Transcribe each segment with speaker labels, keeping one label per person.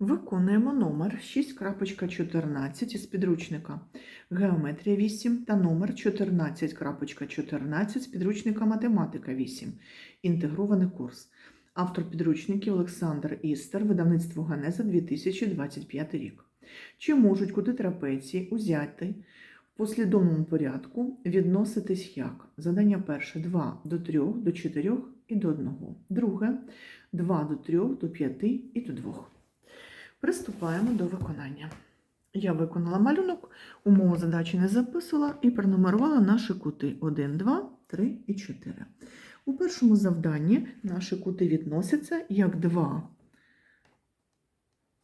Speaker 1: Виконуємо номер 6.14 із підручника Геометрія 8 та номер 14.14 з підручника Математика 8. Інтегрований курс. Автор підручників Олександр Істер, видавництво Генеза 2025 рік. Чи можуть кути трапеції узяти в послідовному порядку відноситись як? Задання перше 2 до 3, до 4 і до 1. Друге 2 до 3, до 5 і до 2. Приступаємо до виконання. Я виконала малюнок, умову задачі не записувала і пронумерувала наші кути 1, 2, 3 і 4. У першому завданні наші кути відносяться як 2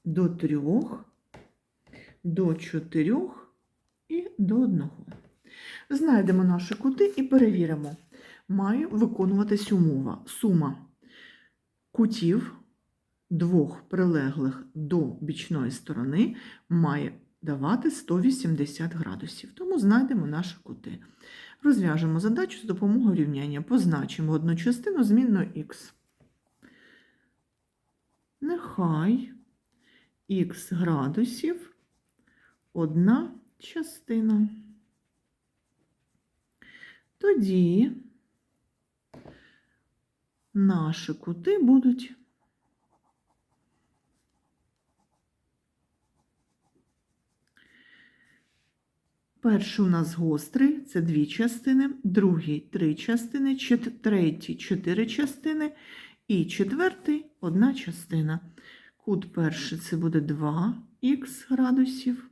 Speaker 1: до 3, до 4 і до 1. Знайдемо наші кути і перевіримо. Має виконуватись умова. Сума кутів двох прилеглих до бічної сторони має давати 180 градусів. Тому знайдемо наші кути. Розв'яжемо задачу з допомогою рівняння. Позначимо одну частину змінною х. Нехай х градусів одна частина. Тоді наші кути будуть Перший у нас гострий, це дві частини, другий три частини, третій чотири частини і четвертий одна частина. Кут перший це буде 2х градусів,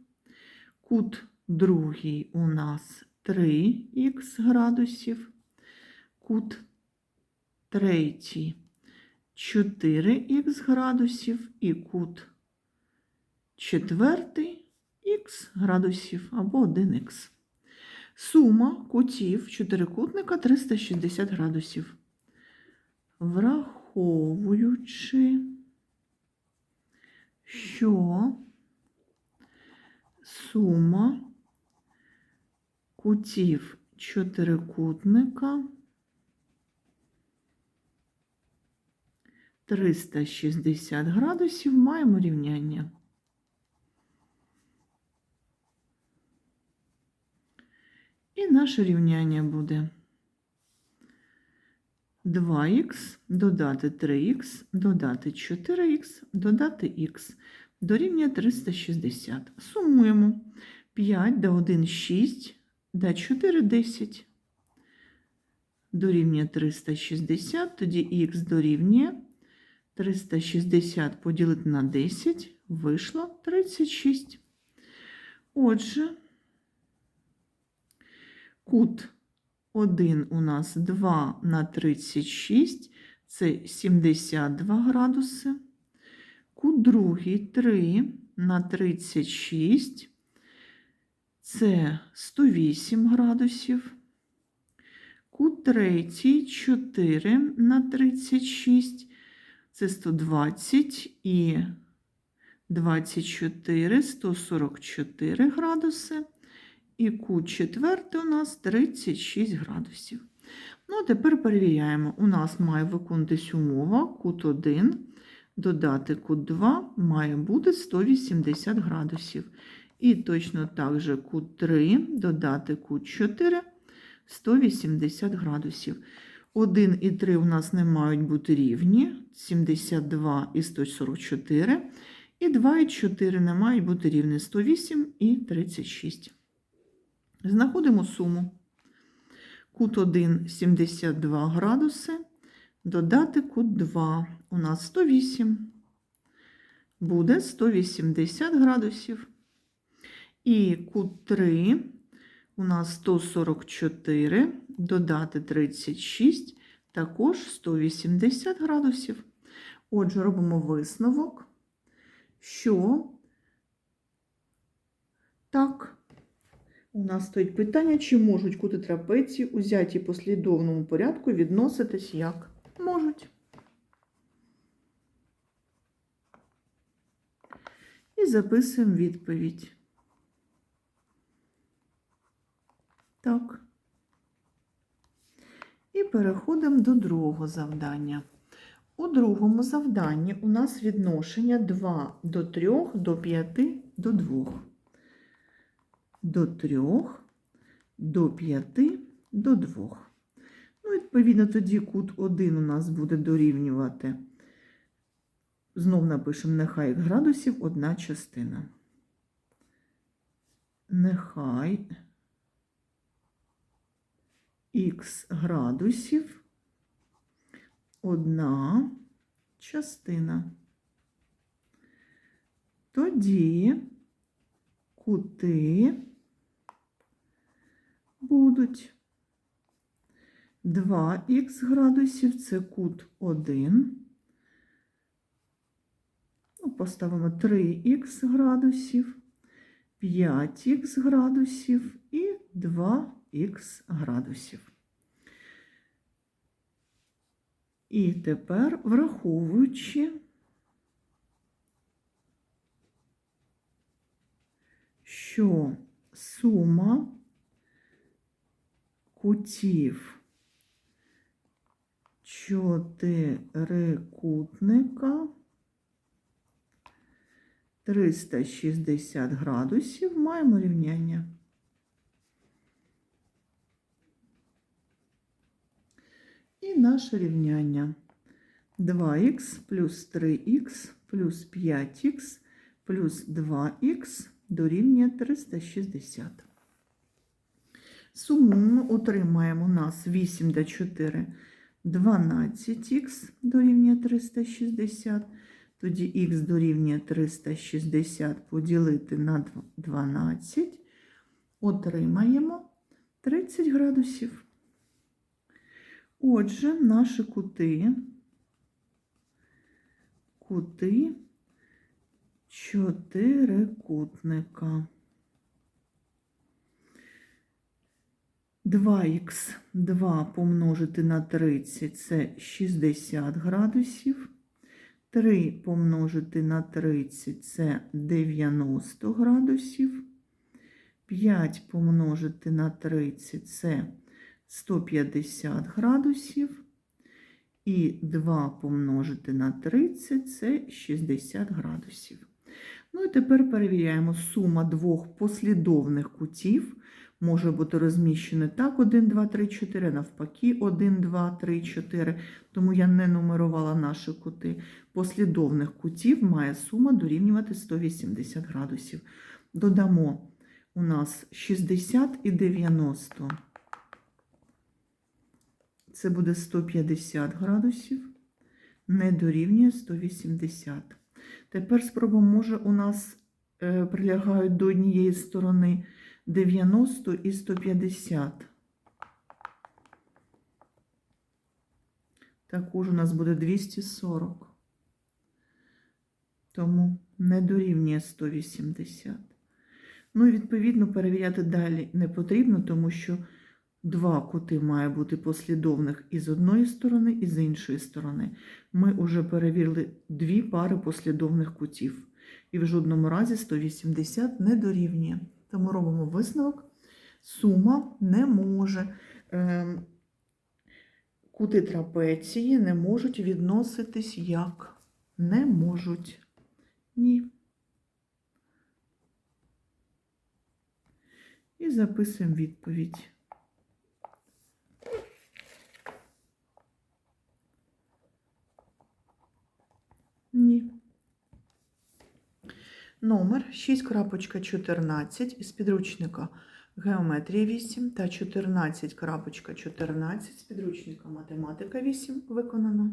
Speaker 1: кут другий у нас 3х градусів, кут третій 4х градусів. І кут четвертий х градусів або 1х. Сума кутів чотирикутника 360 градусів. Враховуючи, що сума кутів чотирикутника 360 градусів маємо рівняння. І наше рівняння буде 2х додати 3х, додати 4х, додати х дорівнює 360. Сумуємо 5 до 1 6, до 4 10. Дорівнює 360, тоді х дорівнює 360 поділити на 10, вийшло 36. Отже, Кут 1 у нас 2 на 36, це 72 градуси. Кут другий 3 на 36, це 108 градусів. Кут третій 4 на 36, це 120 і 24, 144 градуси. І кут четвертий у нас 36 градусів. Ну, а тепер перевіряємо. У нас має виконатись умова кут 1, додати кут 2 має бути 180 градусів. І точно так же кут 3, додати кут 4 180 градусів. 1 і 3 у нас не мають бути рівні, 72 і 144. І 2 і 4 не мають бути рівні 108 і 36. Знаходимо суму. Кут 1 72 градуси, додати кут 2 у нас 108, буде 180 градусів. І кут 3 у нас 144, додати 36, також 180 градусів. Отже, робимо висновок, що так. У нас стоїть питання, чи можуть кути трапеції, узяті послідовному порядку, відноситись як? Можуть. І записуємо відповідь. Так. І переходимо до другого завдання. У другому завданні у нас відношення 2 до 3 до 5 до 2. До 3 до 5 до 2. Ну, відповідно, тоді кут 1 у нас буде дорівнювати. Знов напишемо нехай градусів одна частина. Нехай х градусів одна частина. Тоді кути будуть 2х градусів, це кут 1. Ну, поставимо 3х градусів, 5х градусів і 2х градусів. І тепер, враховуючи, що сума кутів чотирикутника 360 градусів маємо рівняння. І наше рівняння 2х плюс 3х плюс 5х плюс 2х дорівнює 360. Суму ми отримаємо у нас 8 до 4 12х дорівнює 360. Тоді х дорівнює 360 поділити на 12. Отримаємо 30 градусів. Отже, наші кути, кути чотирикутника. 2х 2 помножити на 30 це 60 градусів. 3 помножити на 30 це 90 градусів. 5 помножити на 30 це 150 градусів. І 2 помножити на 30 це 60 градусів. Ну і тепер перевіряємо сума двох послідовних кутів може бути розміщена так, 1, 2, 3, 4, навпаки, 1, 2, 3, 4. Тому я не нумерувала наші кути. Послідовних кутів має сума дорівнювати 180 градусів. Додамо у нас 60 і 90. Це буде 150 градусів, не дорівнює 180. Тепер спробуємо, може, у нас е, прилягають до однієї сторони 90 і 150. Також у нас буде 240. Тому не дорівнює 180. Ну і відповідно перевіряти далі не потрібно, тому що два кути має бути послідовних і з одної сторони, і з іншої сторони. Ми вже перевірили дві пари послідовних кутів. І в жодному разі 180 не дорівнює. Тому робимо висновок. Сума не може. Е, кути трапеції не можуть відноситись як не можуть. Ні. І записуємо відповідь. Ні. Номер 6.14 із підручника Геометрія 8 та 14.14 з підручника Математика 8 виконано.